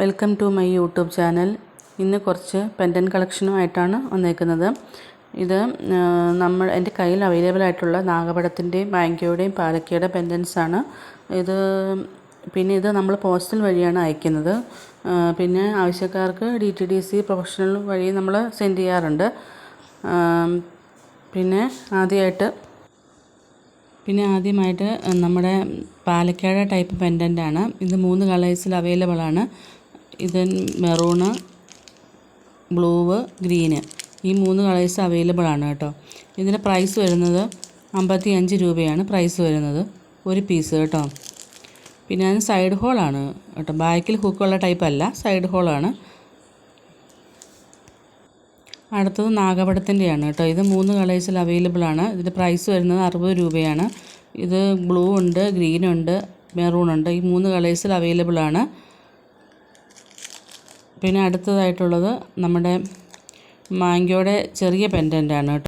Welcome to my YouTube channel. ഇന്ന് കുറച്ച് പെൻഡൻ കളക്ഷനുമായിട്ടാണ് വന്നേക്കുന്നത്. ഇത് നമ്മൾ എന്റെ കയ്യിൽ അവൈലബിൾ ആയിട്ടുള്ള നാഗപടത്തിന്റെയും ബാങ്കിയുടെയും പാലക്കയുടെ പെൻഡൻസ് ആണ്. ഇത് പിന്നെ ഇത് നമ്മൾ പോസ്റ്റൽ വഴിയാണ് അയക്കുന്നത്. പിന്നെ ആവശ്യക്കാർക്ക് D T D C professional വഴി നമ്മൾ സെൻഡ് ചെയ്യാറുണ്ട്. പിന്നെ ആദ്യമായിട്ട് പിന്നെ ആദ്യമായിട്ട് നമ്മുടെ പാലക്കാട് ടൈപ്പ് പെൻഡന്റ് ആണ് ഇത് മൂന്ന് കളേഴ്സിൽ അവൈലബിൾ ആണ്. ഇത് മെറൂണ് ബ്ലൂവ് ഗ്രീന് ഈ മൂന്ന് കളേഴ്സ് അവൈലബിൾ ആണ് കേട്ടോ. ഇതിന്റെ പ്രൈസ് വരുന്നത് അമ്പത്തി അഞ്ച് രൂപയാണ് പ്രൈസ് വരുന്നത് ഒരു പീസ് കേട്ടോ. പിന്നെ അതിന് സൈഡ് ഹോളാണ് കേട്ടോ. ബാക്കിൽ ഹുക്കുള്ള ടൈപ്പ് അല്ല സൈഡ് ഹോളാണ് അടുത്തത് നാഗപടത്തിന്റെയാണ് കേട്ടോ. ഇത് മൂന്ന് കളേഴ്സിൽ അവൈലബിൾ ആണ്. ഇതിന്റെ പ്രൈസ് വരുന്നത് അറുപത് രൂപയാണ്. ഇത് ബ്ലൂ ഉണ്ട് ഗ്രീൻ ഉണ്ട് മെറൂൺ ഉണ്ട്. ഈ മൂന്ന് കളേഴ്സിൽ അവൈലബിൾ ആണ്. പിന്നെ അടുത്തതായിട്ടുള്ളത് നമ്മുടെ മാങ്കോയുടെ ചെറിയ പെൻഡന്റ് ആണ് കേട്ടോ.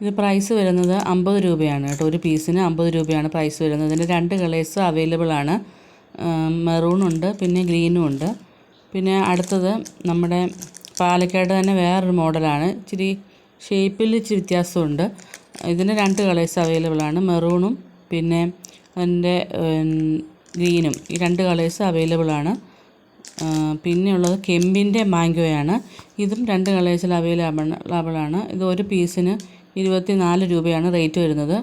ഇത് പ്രൈസ് വരുന്നത് അമ്പത് രൂപയാണ് കേട്ടോ. ഒരു പീസിന് അമ്പത് രൂപയാണ് പ്രൈസ് വരുന്നത്. ഇതിന്റെ രണ്ട് കളേഴ്സ് അവൈലബിൾ ആണ്. മെറൂൺ ഉണ്ട് പിന്നെ ഗ്രീനും ഉണ്ട്. പിന്നെ അടുത്തത് നമ്മുടെ പാലക്കാട് തന്നെ വേറൊരു മോഡലാണ് ഇച്ചിരി ഷേപ്പിൽ ഇച്ചിരി വ്യത്യാസമുണ്ട്. ഇതിന് രണ്ട് കളേഴ്സ് അവൈലബിൾ ആണ്. മെറൂണും പിന്നെ അതിന്റെ ഗ്രീനും ഈ രണ്ട് കളേഴ്സ് അവൈലബിൾ ആണ്. പിന്നെയുള്ളത് കെമ്പിന്റെ മാംഗോയാണ്. ഇതും രണ്ട് കളേഴ്സിൽ അവൈലബിൾ ആണ് ഇത് ഒരു പീസിന് ഇരുപത്തി നാല് രൂപയാണ് റേറ്റ് വരുന്നത്.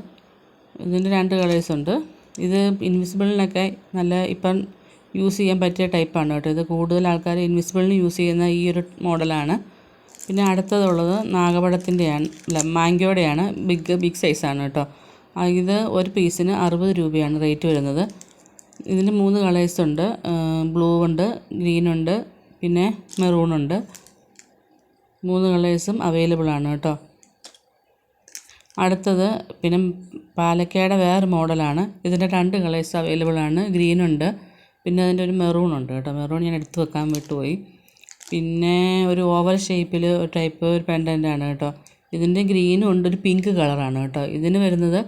ഇതിന്റെ രണ്ട് കളേഴ്സ് ഉണ്ട്. ഇത് ഇൻവിസിബിളിനൊക്കെ നല്ല ഇപ്പം യൂസ് ചെയ്യാൻ പറ്റിയ ടൈപ്പാണ് കേട്ടോ. ഇത് കൂടുതൽ ആൾക്കാർ ഇൻവിസിബിളിന് യൂസ് ചെയ്യുന്ന ഈ ഒരു മോഡലാണ്. പിന്നെ അടുത്തതുള്ളത് നാഗപടത്തിന്റെയാണ് അല്ല മാംഗോയുടെയാണ്. ബിഗ് ബിഗ് സൈസാണ് കേട്ടോ. ഇത് ഒരു പീസിന് അറുപത് രൂപയാണ് റേറ്റ് വരുന്നത്. ഇതിന് മൂന്ന് കളേഴ്സ് ഉണ്ട്. ബ്ലൂ ഉണ്ട് ഗ്രീൻ ഉണ്ട് പിന്നെ മെറൂൺ ഉണ്ട്. മൂന്ന് കളേഴ്സും അവൈലബിൾ ആണ് കേട്ടോ. അടുത്തത് പിന്നെ പാലക്കയുടെ വേറെ മോഡലാണ് ഇതിന്റെ രണ്ട് കളേഴ്സ് അവൈലബിൾ ആണ്. ഗ്രീൻ ഉണ്ട്. പിന്നെ അതിന്റെ ഒരു മെറൂൺ ഉണ്ട് കേട്ടോ. മെറൂൺ ഞാൻ എടുത്തു വെക്കാൻ വിട്ടുപോയി. പിന്നെ ഒരു ഓവൽ ഷേപ്പിൽ ഒരു ടൈപ്പ് ഒരു പെൻഡന്റ് ആണ് കേട്ടോ. ഇതിന്റെ ഗ്രീനും ഉണ്ട് ഒരു പിങ്ക് കളറാണ് കേട്ടോ. ഇതിന് വരുന്നത്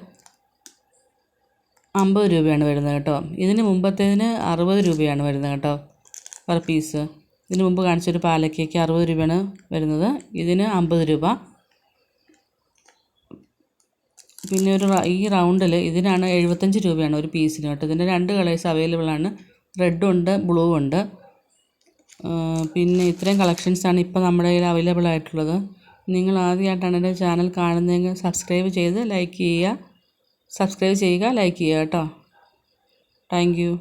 അമ്പത് രൂപയാണ് വരുന്നത് കേട്ടോ. ഇതിന് മുമ്പത്തേതിന് അറുപത് രൂപയാണ് വരുന്നത് കേട്ടോ പെർ പീസ് ഇതിന് മുമ്പ് കാണിച്ചൊരു പാലക്കേക്ക് അറുപത് രൂപയാണ് വരുന്നത്. ഇതിന് അമ്പത് രൂപ. പിന്നെ ഒരു ഈ റൗണ്ടിൽ ഇതിനാണ് എഴുപത്തഞ്ച് രൂപയാണ് ഒരു പീസിന് കേട്ടോ. ഇതിന്റെ രണ്ട് കളേഴ്സ് അവൈലബിൾ ആണ്. റെഡ് ഉണ്ട് ബ്ലൂ ഉണ്ട്. പിന്നെ ഇത്രയും കളക്ഷൻസാണ് ഇപ്പോൾ നമ്മുടെ കയ്യിൽ അവൈലബിൾ ആയിട്ടുള്ളത്. നിങ്ങൾ ആദ്യമായിട്ടാണ് എന്റെ ചാനൽ കാണുന്നതെങ്കിൽ സബ്സ്ക്രൈബ് ചെയ്ത് ലൈക്ക് ചെയ്യുക. സബ്സ്ക്രൈബ് ചെയ്യുക ലൈക്ക് ചെയ്യുക കേട്ടോ താങ്ക് യു